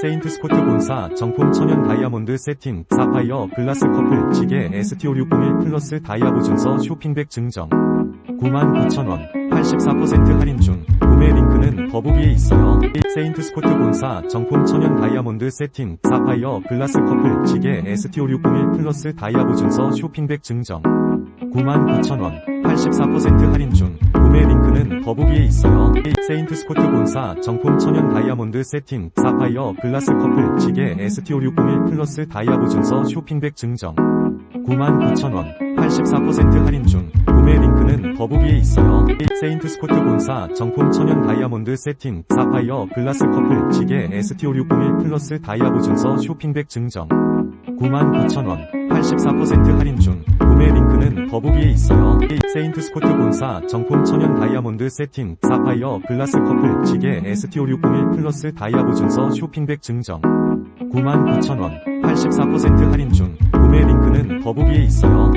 세인트 스코트 본사 정품 천연 다이아몬드 세팅 사파이어 글라스 커플 지게 ST5601 플러스 다이아 보증서 쇼핑백 증정 99,000원 84% 할인 중 구매 링크는 더보기에 있어요. 세인트 스코트 본사 정품 천연 다이아몬드 세팅 사파이어 글라스 커플 지게 ST5601 플러스 다이아 보증서 쇼핑백 증정 99,000원 84% 할인 중 더보기에 있어요. 세인트 스코트 본사 정품 천연 다이아몬드 세팅 사파이어 글라스 커플 지게 ST5601 플러스 다이아 보증서 쇼핑백 증정 99,000원 84% 할인 중 구매 링크는 더보기에 있어요. 세인트 스코트 본사 정품 천연 다이아몬드 세팅 사파이어 글라스 커플 지게 ST5601 플러스 다이아 보증서 쇼핑백 증정 99,000원 84% 할인 중 구매 링크는 더보기에 있어요. 세인트 스코트 본사 정품 천연 다이아몬드 세팅 사파이어 글라스 커플 지게 ST5601 플러스 다이아 보증서 쇼핑백 증정 99,000원 84% 할인 중 구매 링크는 더보기에 있어요.